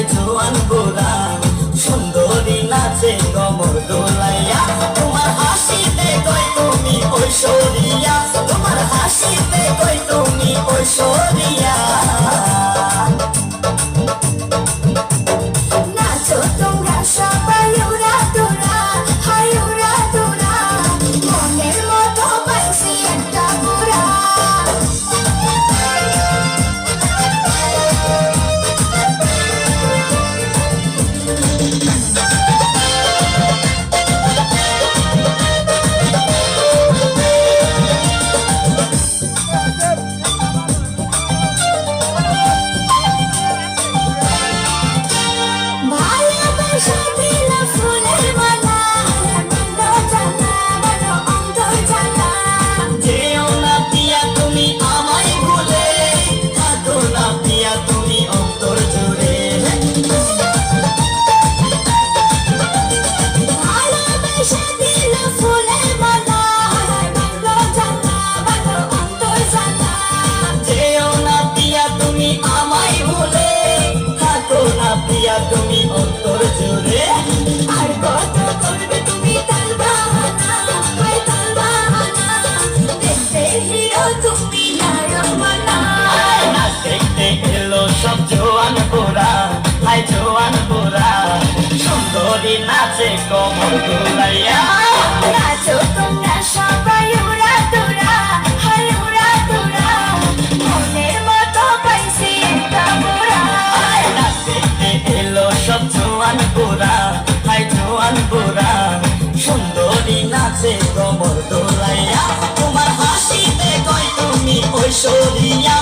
High জোয়ান গোলা সুন্দরী নাচে কমর দোলাইয়া। তোমার হাসিতে কই তুমি ঐশ্বরিয়া? তোমার হাসিতে কই তুমি ঐশ্বরিয়া? তুমি দেখতে এলো সব জোয়ান বোরা হাই জোয়ান বোরা সুন্দরী নাচে কমর দোলাইয়া নাচো তোমরা সবাই উড়া তোরা হাই উড়া তোরা মনের মতো পাইছি একটা বুড়া দেখতে এলো সব জোয়ান বোরা হাই জোয়ান বোরা সুন্দরী নাচে তোমার হাসিতে কই তুমি ঐশ্বরিয়া